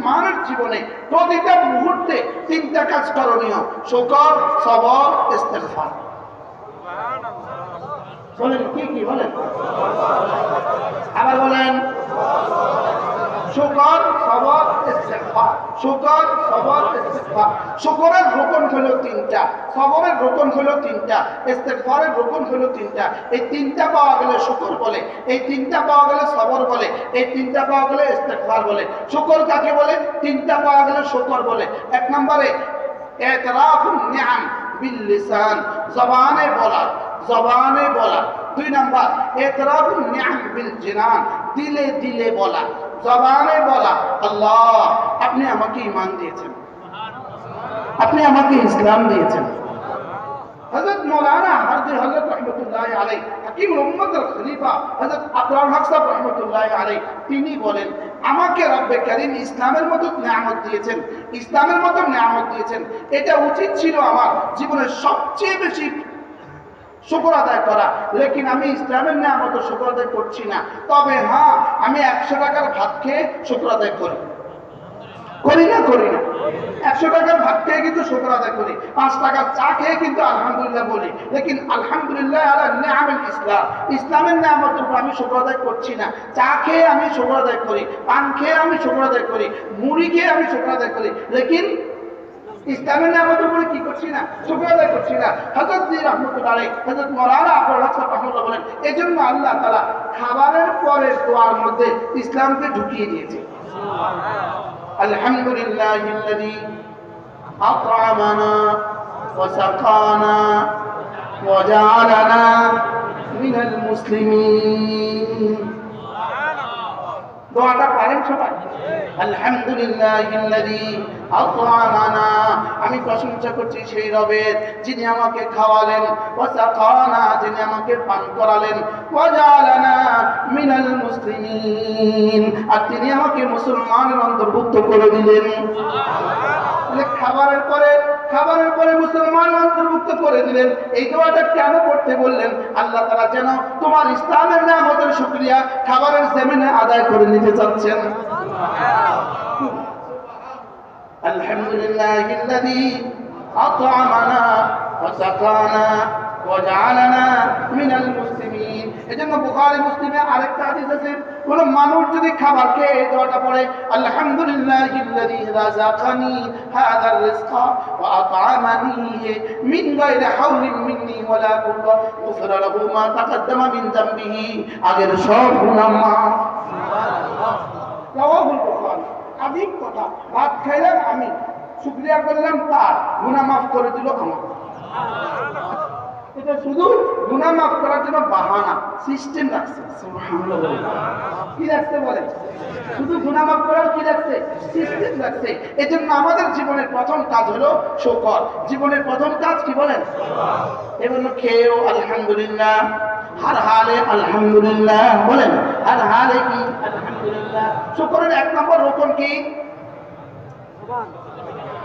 মুসলমানের জীবনে প্রতিটা মুহূর্তে তিনটা কাজ করণীয়। শোকর, সবর, ইস্তেগফার। বলেন, কি কি বলেন? আবার বলেন শুকর সবর ইস্তেগফার। শুকর সবর ইস্তেগফার। শুকরের রোকন হলো তিনটা সবরের রোকন হলো তিনটা, ইস্তেগফারের রোকন হলো তিনটা। এই তিনটা পাওয়া গেলে শুকর বলে, এই তিনটা পাওয়া গেলে সবর বলে, এই তিনটা পাওয়া গেলে ইস্তেগফার বলে। শুকর কাকে বলে? তিনটা পাওয়া গেলে শুকর বলে। এক নম্বরে, এতরাফুন নিআম বিল লিসান জবানে বলা জবানে বলা। দুই নাম্বার, এতরাফুন নিআম বিল জিনান দিলে দিলে বলা। জবানে বলা, আল্লাহ, আপনি আমাকে ইমান দিয়েছেন। আপনি আমাকে ইসলাম দিয়েছেন। তিনি বলেন, আমাকে রব্বে করিম ইসলামের মতো নিয়ামত দিয়েছেন, ইসলামের মতো নিয়ামত দিয়েছেন। এটা উচিত ছিল আমার জীবনের সবচেয়ে বেশি শুকর আদায় করা। লেকিন আমি ইসলামের নিয়ামত শুকর আদায় করছি না। তবে হ্যাঁ আমি একশো টাকার ভাত খেয়ে শুকর আদায় করি। করি না করি না। একশো টাকার ভাত খেয়ে কিন্তু শুকর আদায় করি। পাঁচ টাকার চা খেয়ে কিন্তু আলহামদুলিল্লাহ বলি। লেকিন আলহামদুলিল্লাহ আলা নিয়ামুল ইসলাম। ইসলামের উপর আমি শুকর আদায় করছি না। চা খেয়ে আমি শুকর আদায় করি। পান খেয়ে আমি শুকর আদায় করি। মুড়ি খেয়ে আমি শুকর আদায় করি। লেকিন ইসলামের নামতের উপরে কি করছি না শুক্র আদায় করছি না হজরত জি রহমতুল্লাহ আলাই হজরত মৌলানা আবুল হাসান রহমতুল্লাহ বলেন এই জন্য আল্লাহ তালা খাবারের পরের দোয়ার মধ্যে ইসলামকে ঢুকিয়ে দিয়েছে আলহামদুলিল্লাহ الذي أطعمنا وسقانا وجعلنا من المسلمين দোয়াটা পারেন সবাই আলহামদুলিল্লাহিল্লাযী আত'আমানা আমি প্রশংসা করছি সেই রবের যিনি আমাকে খাওয়ালেন ওয়া সাকানা যিনি আমাকে পান করালেন মিনাল মুসলিমিন। আর তিনি আমাকে মুসলমানের অন্তর্ভুক্ত করে দিলেন। খাবারের পরে খাবারের পরে মুসলমান অন্তর্ভুক্ত করে দিলেন। এই দোয়াটা কেন করতে বললেন? আল্লাহ তারা যেন তোমার ইসলামের নামতের শুক্রিয়া খাবারের জমিনে আদায় করে নিতে চাচ্ছেন। আলহামদুলিল্লাহ أطعمنا وسقانا وجعلنا من المسلمين এজন্য বুখারী মুসলিমে আরেকটা হাদিস আছে কোন মানুষ যদি খাবার খেয়ে এই দোয়াটা পড়ে আলহামদুলিল্লাহিল্লাযী রাযাকানি হাযার রিজকা ওয়া আত'আমানি মিন গায়রি হাওলিন মিন্নি ওয়ালা কুওয়া গুফরা লাহু মা তাকাদ্দামা মিন যামবিহি আগের সব গুনাহ মাফ রাওয়াহুল বুখারী আদিক কথা। ভাত খাইলাম আমি। শুক্রিয়া করলাম তার। গুনাহ মাফ করে দিল আমার। এটা শুধু গুনাহ মাফ করার জন্য বাহানা। সিস্টেম রাখছে। কি রাখছে বলে শুধু গুনাহ মাফ করার কি রাখছে? সিস্টেম রাখছে। এজন্য আমাদের জীবনের প্রথম কাজ হলো শকর জীবনের প্রথম কাজ কি বলেন? এজন্য খেয়েও আলহামদুলিল্লাহ। হার হালে আলহামদুলিল্লাহ। বলেন, হার হালে কি? শুকরের এক নম্বর রোপণ কি?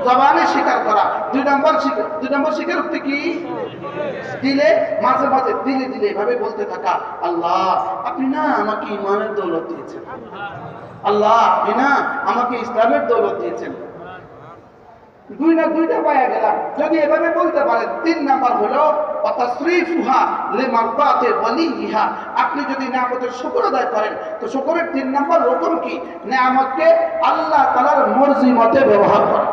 জবানে স্বীকার করা। দুই নম্বর স্বীকার দুই নম্বর স্বীকারোক্তি কি? দিলে, মাঝে মাঝে দিলে দিলে এভাবে বলতে থাকা। আল্লাহ, আপনি না আমাকে ইমানের দৌলত দিয়েছেন। আল্লাহ, আপনি না আমাকে ইসলামের দৌলত দিয়েছেন। দুই না দুইটা পায়া গেলাম। যদি এভাবে বলতে পারেন, তিন নাম্বার হলো অতাশ্রীফুহা লিমারদাতে ওয়ালিহা আপনি যদি নিয়ামতের শুকর আদায় করেন, তো শুকরের তিন নাম্বার রকম কি? নিয়ামতকে আল্লাহ তাআলার মর্জি মতে ব্যবহার করা।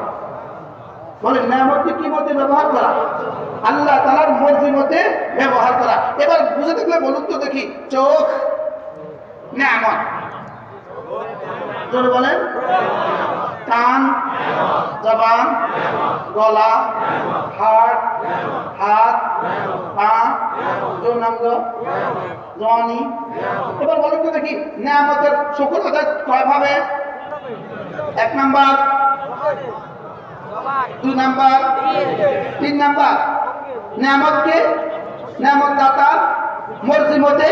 বলেন, নিয়ামতকে কি মতে ব্যবহার করা? আল্লাহ তাআলার মর্জি মতে ব্যবহার করা। এবার বুঝে থাকলে বলুন তো দেখি, চোখ, নিয়ামত। জোরে বলেন। কান, জবান, গলা, হাড়, হাত, পা, যৌনাঙ্গ জনি এবার বলুন তো দেখি, নিয়ামতের শুকুর আদায় কয় ভাবে? এক নাম্বার, দুই নাম্বার, তিন নাম্বার। নিয়ামতকে নিয়ামত দাতার মর্জি মতে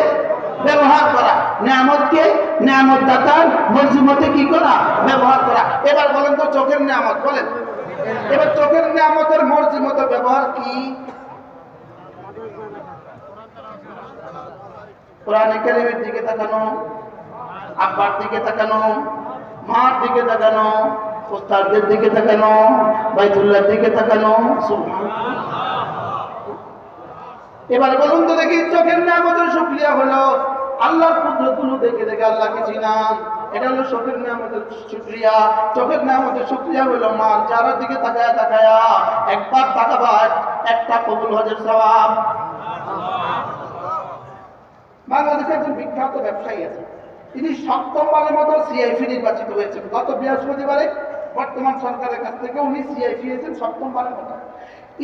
ব্যবহার করা। নিয়ামতকে নিয়ামত দাতার মর্জি মতে কি করা? ব্যবহার করা। এবার বলেন তো চোখের নিয়ামত, বলেন। এবার চোখের নিয়ামতের মর্জি মতো ব্যবহার কি? কোরআন কারিমের দিকে তাকানো, আব্বার দিকে তাকানো, মার দিকে তাকানো, ওস্তাদদের দিকে তাকানো, বাইতুল্লাহর দিকে তাকানো। এবার বলুন তো দেখি, চোখের নামতের শুক্রিয়া হলো আল্লাহর কুদরতগুলো দেখে দেখে আল্লাহকে চিনাম এটা হলো চোখের নামতের শুক্রিয়া। চোখের নামতের শুক্রিয়া হলো মার যারা দিকে তাকায়া তাকায়া একবার তাকাবা একটা কবুল হজের সওয়াব বাংলাদেশে একজন বিখ্যাত ব্যবসায়ী আছে। তিনি সপ্তমবারের মতো সিআইপি নির্বাচিত হয়েছেন। গত বৃহস্পতিবারে বর্তমান সরকারের কাছ থেকে উনি সিআইপি হয়েছেন সপ্তমবারের মতো।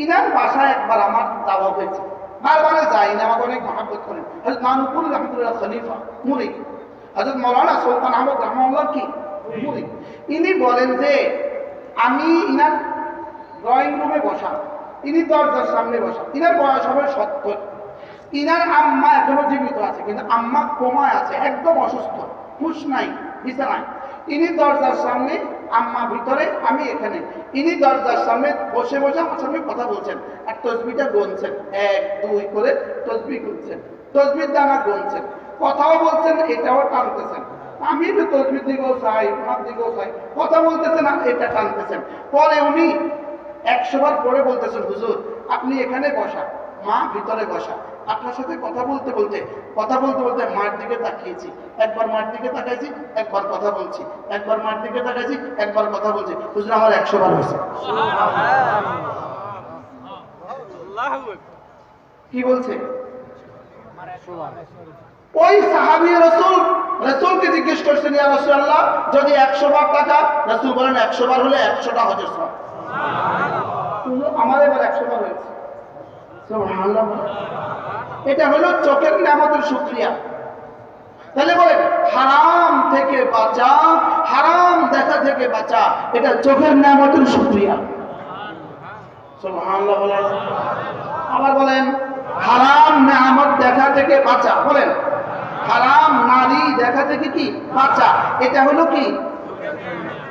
ইনার বাসায় একবার আমার দাওয়া হয়েছে। বারবারে যাই না, আমাকে অনেক মহাব্বত করেন। হজরত মানপুর রহমতুল্লাহ খলিফা মুরিক হজরত মৌলানা সুলতান আহমদ রহমাল্লাহ কি? মুরিক ইনি বলেন যে, আমি ইনার ড্রয়িং রুমে বসা ইনি দরজার সামনে বসা ইনার বয়স হবে সত্তর। ইনার আম্মা এখনও জীবিত আছে, কিন্তু আম্মা কোমায় আছে, একদম অসুস্থ, হুশ নাই বিছানায় ইনি দরজার সামনে আম্মা ভিতরে, আমি এখানে। ইনি দরজার সামনে বসে বসে আমার সামনে কথা বলছেন আর তসবিটা গুনছেন। এক, দুই করে তসবি গুনছেন। তসবির দানা গুনছেন। কথাও বলছেন, এটাও টানতেছেন। আমি তো তসবির দিকেও চাই ওনার দিকেও চাই কথা বলতেছেন আর এটা টানতেছেন। পরে উনি একশো বার পরে বলতেছেন, হুজুর, আপনি এখানে বসা, মা ভিতরে বসা। আপনার সাথে কথা বলতে বলতে কথা বলতে বলতে মার দিকে তাকিয়েছি। একবার মার দিকে তাকাইছি একবার কথা বলছি। একবার মার দিকে তাকাইছি একবার কথা বলছি। হুজুর আমার একশো বার হয়েছে। কি বলছে? ওই সাহাবি রসুল রসুলকে জিজ্ঞেস করছেন ইয়া রসুল্লাহ যদি একশো বার টাকা রসুল বলেন একশো বার হলে একশোটা হজর সব আমার এবার একশো বার হয়েছে। এটা হলো চোখের নামতের শুক্রিয়া। তাহলে বলেন, হারাম থেকে বাঁচা, হারাম দেখা থেকে বাঁচা, এটা চোখের নামতের বলেন। আবার বলেন, হারাম নামত দেখা থেকে বাঁচা। বলেন, হারাম নারী দেখা থেকে কি বাঁচা? এটা হলো কি?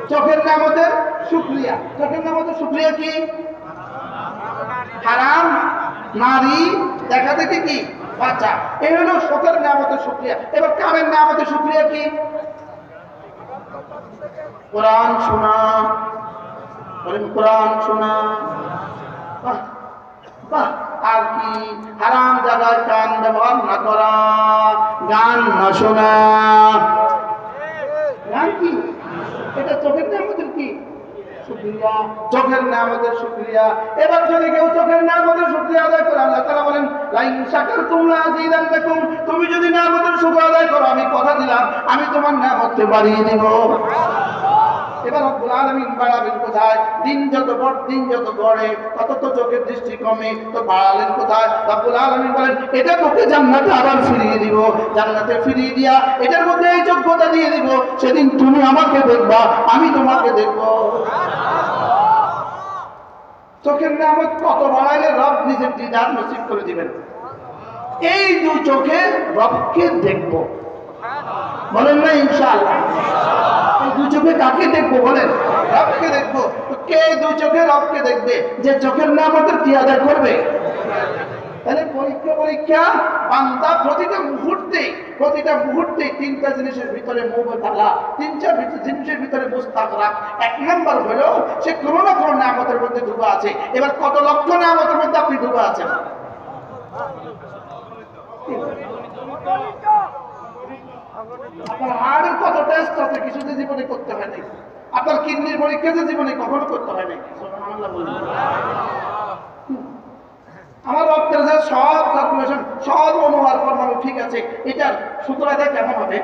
চোখের নামতের শুক্রিয়া। চোখের নামতের শুক্রিয়া কি? হারাম নারী দেখা থেকে কি? বাঁচা এই হলো শোকের নামতের শুক্রিয়া। এবার কামের নামতের শুক্রিয়া কি? কোরআন শোনা। বলেন কোরআন শোনা। বাহ, আর কি? হারাম জায়গায় কান ব্যবহার না করা গান না শোনা। গান কি? এটা চোখের নামতের কি? শুক্রিয়া, চোখের শুক্রিয়া। এবার যদি কেউ চোখের শুক্রিয়া আদায় করে, আল্লাহ তারা বলেন, লাইন শাকার তোমরা দেখুন তুমি যদি শুক্র আদায় করো, আমি কথা দিলাম, আমি তোমার নামতকে বাড়িয়ে দিব। এবার রব্বুল বাড়াবেন কোথায়? দিন যত বড় দিন যত গড়ে, তত তো চোখের দৃষ্টি কমে, তো বাড়ালেন কোথায়? রব্বুল বলেন, এটা তোকে জান্নাতে আবার ফিরিয়ে দিব। জান্নাতে ফিরিয়ে দিয়া, এটার মধ্যে এই যোগ্যতা দিয়ে সেদিন তুমি আমাকে দেখবা, আমি তোমাকে দেখব। চোখের নামত কত বাড়াইলে রব নিজের দিদার নসিব করে দিবেন। এই দু চোখে রবকে দেখব। বলেন না, ইনশাআল্লাহ। এই দু চোখে কাকে দেখব বলেন? রবকে দেখব। কে দু চোখে রবকে দেখবে? যে চোখের নাম আমাদের কি আদায় করবে? তাহলে পরীক্ষা পরীক্ষা, বান্দা প্রতিটা মুহূর্তে প্রতিটা মুহূর্তে তিনটা জিনিসের ভিতরে মোহ তালা তিনটা জিনিসের ভিতরে মুস্তাক রাখ। এক নাম্বার হলো, সে কোনো না কোনো নামতের মধ্যে ডুবা আছে। এবার কত লক্ষ নামতের মধ্যে আপনি ডুবা আছেন? আপনার কত টেস্ট আছে কিছু যে জীবনে করতে হয় নাই আপনার কিডনির পরীক্ষা যে জীবনে কখনো করতে হয় বলুন। আমার রক্তের যে সব সার্কুলেশন সব অনুহার ফরমানো ঠিক আছে। এটার সূত্রাদায় কেমন হবে?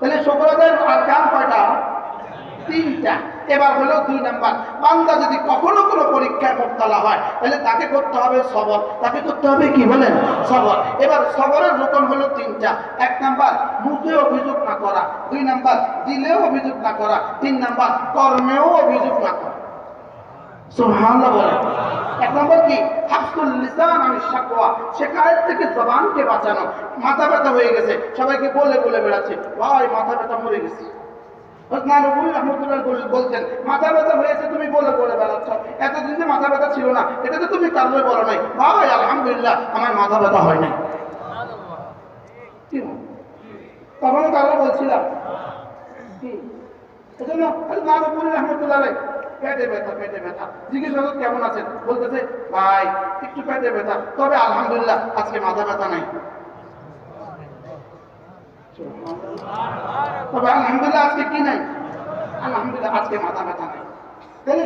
তাহলে শুক্রাদায় আর কাম কয়টা? তিনটা। এবার হলো দুই নাম্বার। বান্দা যদি কখনো কোনো পরীক্ষায় মোবতলা হয়, তাহলে তাকে করতে হবে সবর। তাকে করতে হবে কি বলেন? সবর। এবার সবরের রোকন হলো তিনটা। এক নাম্বার মুখে অভিযোগ না করা। দুই নাম্বার, দিলেও অভিযোগ না করা। তিন নাম্বার, কর্মেও অভিযোগ না করা। সুবহানাল্লাহ বলেন। এক নম্বর কি? হাফসুল লিসান আমি শাকওয়া। শেখায়ত থেকে জবানকে বাঁচানো। মাথা ব্যথা হয়ে গেছে। সবাইকে বলে বলে বেড়াচ্ছে, ভাই, মাথা ব্যথা মরে গেছে। ওসমান নবী রহমতুল্লাহ বল- বলতেন, মাথা ব্যথা হয়েছে, তুমি বলে বলে বেড়াচ্ছ। এতদিন যে মাথা ব্যথা ছিল না, এটা তো তুমি কারণে বলো নাই। ভাই, আলহামদুলিল্লাহ, আমার মাথা ব্যথা হয় নাই? তখনও কারও বলছিলাম? এজন্য রহমতুল্লাহ পেটে ব্যথা পেটে ব্যথা। জিজ্ঞেস করল কেমন আছেন? বলতেছে ভাই একটু পেটে ব্যথা। তবে আলহামদুলিল্লাহ আজকে মাথা ব্যথা নাই। তবে আলহামদুলিল্লাহ আজকে কি নাই? আলহামদুলিল্লাহ আজকে মাথা ব্যথা নাই। তাহলে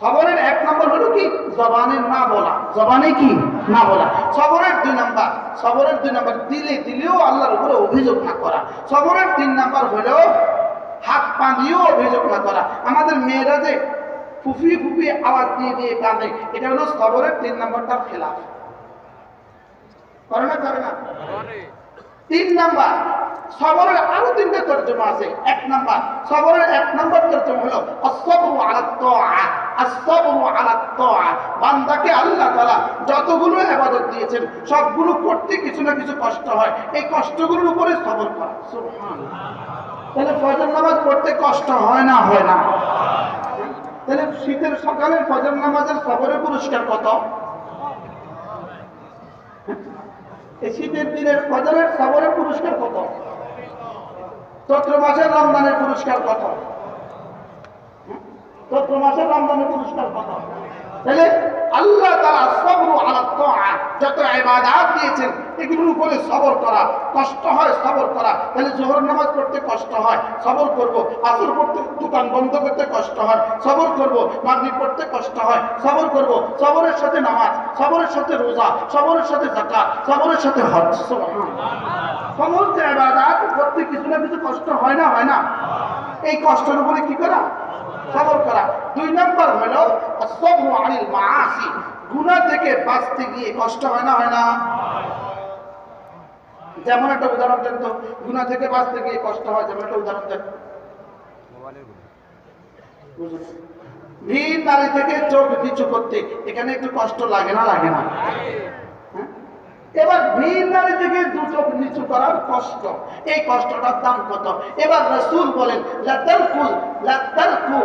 সবরের এক নম্বর হলো কি? জবানের না বলা। জবানে কি? না বলা। সবরের দুই নাম্বার। সবরের দুই নাম্বার দিলে দিলেও আল্লাহর উপরে অভিযোগ না করা। সবরের তিন নাম্বার হলো হাত পা দিয়েও অভিযোগ না করা। আমাদের মেয়েরা যে ফুফি ফুফি আওয়াজ দিয়ে দিয়ে কাঁদে, এটা হলো সবরের তিন নাম্বারটার খেলাফ। করে না করে না? তিন নাম্বার সবরের আরও তিনটে তর্জমা আছে। এক নাম্বার সবরের এক নাম্বার তর্জমা হলো আসবরু বান্দাকে আল্লাহ তাআলা যতগুলো ইবাদত দিয়েছেন, সবগুলো করতে কিছু না কিছু কষ্ট হয়। এই কষ্টগুলোর উপরে সবর করা। তাহলে ফজর নামাজ পড়তে কষ্ট হয় না হয় না? তাহলে শীতের সকালে ফজর নামাজের সবরের পুরস্কার কত? এই শীতের দিনের ফজরের সবরের পুরস্কার কত? চৈত্র মাসের রমজানের পুরস্কার কত? চৈত্র মাসের রমজানের পুরস্কার কত? তাহলে আল্লাহ তারা সবর আলা তাআ, যত ইবাদত দিয়েছেন, এগুলোর উপরে সবর করা, কষ্ট হয় সবর করা। তাহলে জোহর নামাজ পড়তে কষ্ট হয়, সবর করব। আসর পড়তে দোকান বন্ধ করতে কষ্ট হয়, সবর করব। মাগরিব পড়তে কষ্ট হয়, সবর করব। সবরের সাথে নামাজ, সবরের সাথে রোজা, সবরের সাথে যাকাত, সবরের সাথে হজ সমস্ত ইবাদত করতে কিছু না কিছু কষ্ট হয় না হয় না? এই কষ্টের উপরে কি করা? সবর করা দুই নম্বর হলো সবর আনিল মাআসি গুনাহ থেকে বাঁচতে গিয়ে কষ্ট হয় না হয় না যেমন একটা উদাহরণ দেন তো গুনাহ থেকে বাঁচতে গিয়ে কষ্ট হয়, যেমন একটা উদাহরণ দেন। ভিড় নারী থেকে চোখ নিচু করতে এখানে একটু কষ্ট লাগে না লাগে না? এবার ভিড় নারী থেকে দু চোখ নিচু করার কষ্ট। এই কষ্টটার দাম কত? এবার রসুল বলেন লাতারকু লাতারকু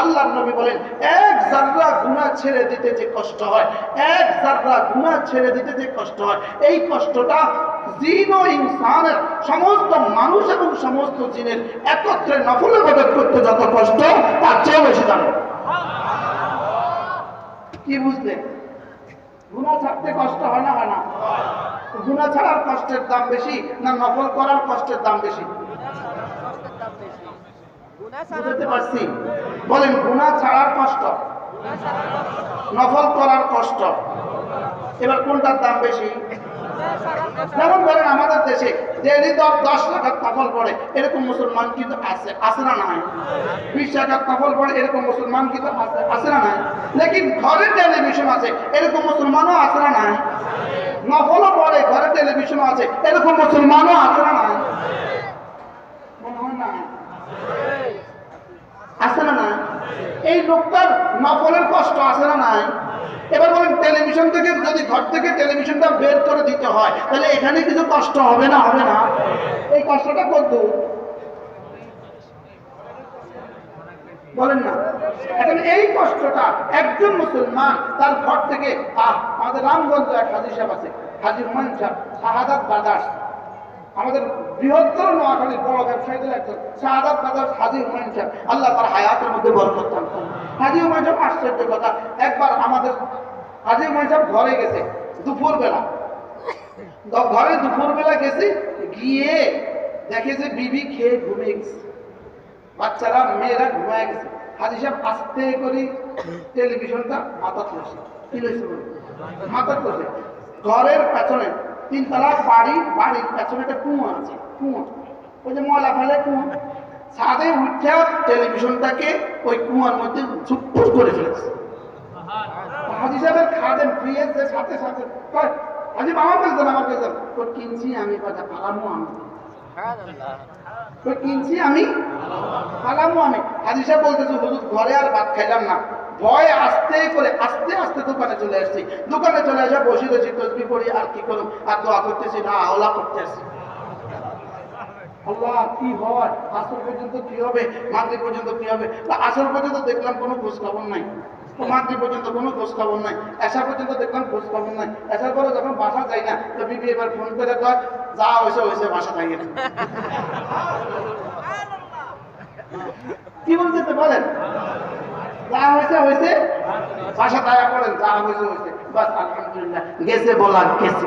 আল্লাহর নবী বলেন, এক ছেড়ে দিতে যে কষ্ট হয়, এক ছেড়ে দিতে যে কষ্ট হয়, এই কষ্টটা ইনসানের সমস্ত মানুষ এবং সমস্ত জিনের একত্রে নফল করতে যত কষ্ট, তার চেয়ে বেশি দাম। কি বুঝলেন গুণা ছাড়তে কষ্ট হয় না হয় না? গুণা ছাড়ার কষ্টের দাম বেশি না নকল করার কষ্টের দাম বেশি? বুঝতে পারছি? বলেন গুণা ছাড়ার কষ্ট। নফল করার কষ্ট। এবার কোনটার দাম বেশি? যেমন বলেন আমাদের দেশে ডেলি দশ দশ টাকার নফল পড়ে, এরকম মুসলমান কিন্তু আছে আছে না নাই? বিশ টাকার নফল পড়ে, এরকম মুসলমান কিন্তু আছে না নাই? লেকিন ঘরে টেলিভিশন আছে, এরকম মুসলমানও আছে না নাই? নফলও পড়ে, ঘরে টেলিভিশনও আছে, এরকম মুসলমানও আছে না নাই? আছে না নাই? এই লোকটার নফলের কষ্ট আছে না নাই? এবার বলেন টেলিভিশন থেকে যদি ঘর থেকে টেলিভিশনটা বের করে দিতে হয়, তাহলে এখানে কিছু কষ্ট হবে না হবে না? এই কষ্টটা কত বলেন না। এখন এই কষ্টটা একজন মুসলমান তার ঘর থেকে আমাদের রামগঞ্জ এক হাজির সাহেব আছে, হাজির হুমায়ুন সাহেব, শাহাদাত বাদাস আমাদের বৃহত্তর নোয়াখালীর বড় ব্যবসায়ীদের একজন, শাহাদাত বাদাস হাজির হুমায়ুন সাহেব। আল্লাহ তার হায়াতের মধ্যে বরকত করুন। হাজির সাহেব আশ্চর্য কথা। একবার আমাদের হাজির সাহেব ঘরে গেছে দুপুর বেলা ঘরে দুপুর বেলা গেছে, গিয়ে দেখে যে বিবি খেয়ে ঘুমিয়ে গেছে। বাচ্চারা, মেয়েরা ঘুমায় গেছে। হাজি সাহেব আস্তে করে টেলিভিশনটা মাথা তুলছে কি মাথা তুলছে ঘরের পেছনে তিনতলা বাড়ি, বাড়ির পেছনে একটা কুয়া আছে, কুয়া। ওই যে ময়লা ফেলে কুয়া। ছাদে উঠে টেলিভিশনটাকে ওই কুয়ার মধ্যে ঝুটফুট করে ফেলেছে। হাজি সাহেবের খাদেম ফিরেছে সাথে সাথে হাজি আমার বলতেন আমার বলতেন তো কিনছি আমি কথা পালামো আমি। তো কিনছি আমি? পালামো আমি। হাজি সাহেব বলতেছে হুজুর ঘরে আর ভাত খাইলাম না। ভয় আস্তে করে আস্তে আস্তে দোকানে চলে আসছি। দোকানে চলে আসা বসে রয়েছি তসবি করি আর কি করুন আর দোয়া করতেছি না আওলা করতে আসছি আল্লাহ, কি হয়? আসর পর্যন্ত কি হবে? মাগরিব পর্যন্ত কি হবে? তা আসর পর্যন্ত দেখলাম কোনো খোঁজ খবর নাই মাতৃ পর্যন্ত কোনো খোঁজ খবর নাই। আসা পর্যন্ত দেখলাম খোঁজ খবর নাই। আসার পরে যখন বাসা যাই না, তো বিবি এবার ফোন করে কয়, যা হয়েছে হয়েছে, বাসা থাকি না। কি বলতে বলেন? যা হয়েছে হয়েছে, বাসা দয়া করেন যা হয়েছে হয়েছে। বাস, আলহামদুলিল্লাহ, গেছে, বলার গেছে?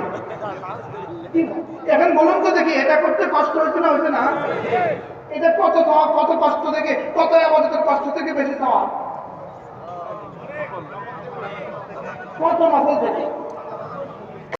এখন বলুন তো দেখি এটা করতে কষ্ট হয়েছে না হয়েছে না? এটা কত সওয়াব, কত কষ্ট থেকে কত আমাদের কষ্ট থেকে বেশি সওয়াব কত মাসে থেকে?